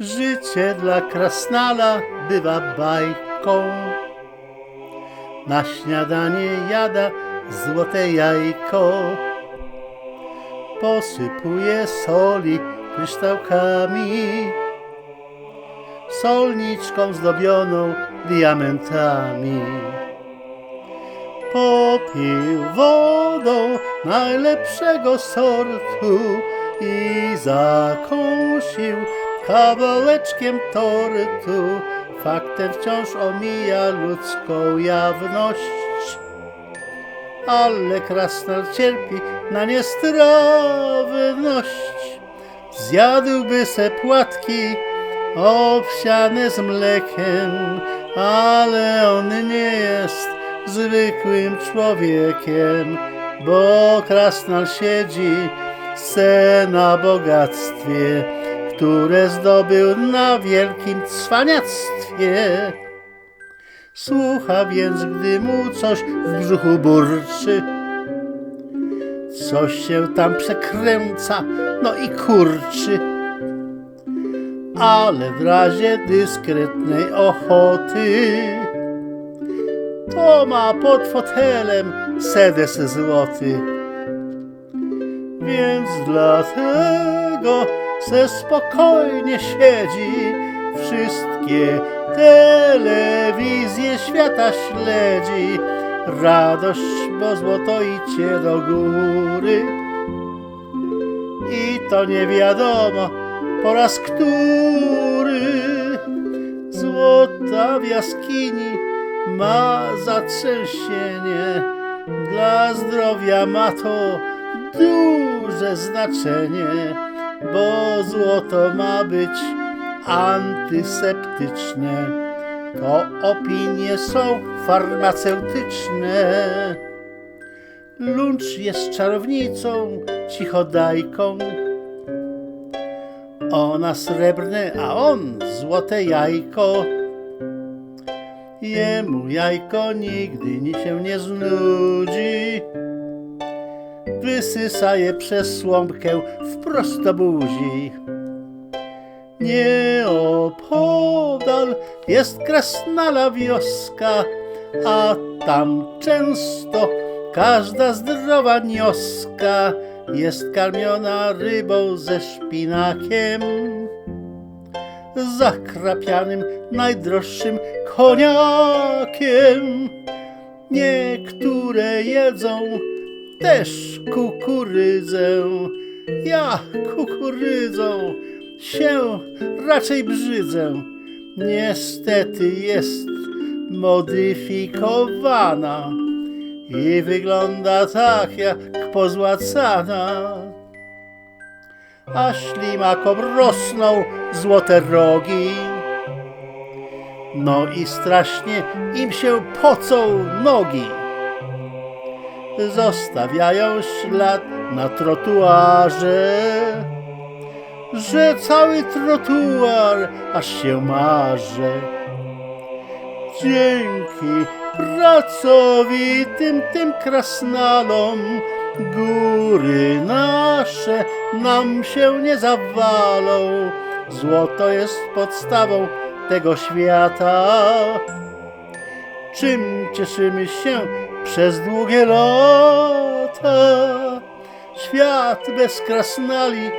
Życie dla krasnala bywa bajką. Na śniadanie jada złote jajko. Posypuje soli kryształkami, solniczką zdobioną diamentami. Popił wodą najlepszego sortu i zakąsił kawałeczkiem tortu. Faktem wciąż omija ludzką jawność, ale krasnal cierpi na niestrawność. Zjadłby se płatki owsiane z mlekiem, ale on nie jest zwykłym człowiekiem, bo krasnal siedzi se na bogactwie, które zdobył na wielkim cwaniactwie. Słucha więc, gdy mu coś w brzuchu burczy, coś się tam przekręca, no i kurczy. Ale w razie dyskretnej ochoty to ma pod fotelem sedes złoty. Więc dlatego se spokojnie siedzi, wszystkie telewizje świata śledzi. Radość, bo złoto idzie do góry. I to nie wiadomo po raz który złota w jaskini ma zatrzęsienie. Dla zdrowia ma to duże znaczenie, bo złoto ma być antyseptyczne. To opinie są farmaceutyczne. Luncz jest czarownicą, cichodajką. Ona srebrne, a on złote jajko. Jemu jajko nigdy ni się nie znudzi. Wysysa je przez słomkę wprost do buzi. Nieopodal jest krasnala wioska, a tam często każda zdrowa nioska jest karmiona rybą ze szpinakiem, zakrapianym najdroższym koniakiem. Niektóre jedzą też kukurydzę. Ja kukurydzą się raczej brzydzę. Niestety jest modyfikowana i wygląda tak jak pozłacana. A ślimakom rosną złote rogi. No i strasznie im się pocą nogi. Zostawiają ślad na trotuarze, że cały trotuar aż się marze. Dzięki pracowitym tym krasnalom góry nasze nam się nie zawalą. Złoto jest podstawą tego świata. Czym cieszymy się przez długie lata? Świat bez krasnali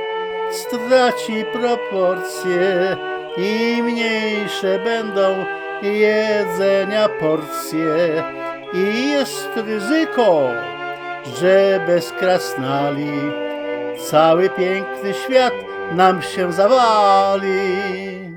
straci proporcje i mniejsze będą jedzenia porcje i jest ryzyko, że bez krasnali cały piękny świat nam się zawali.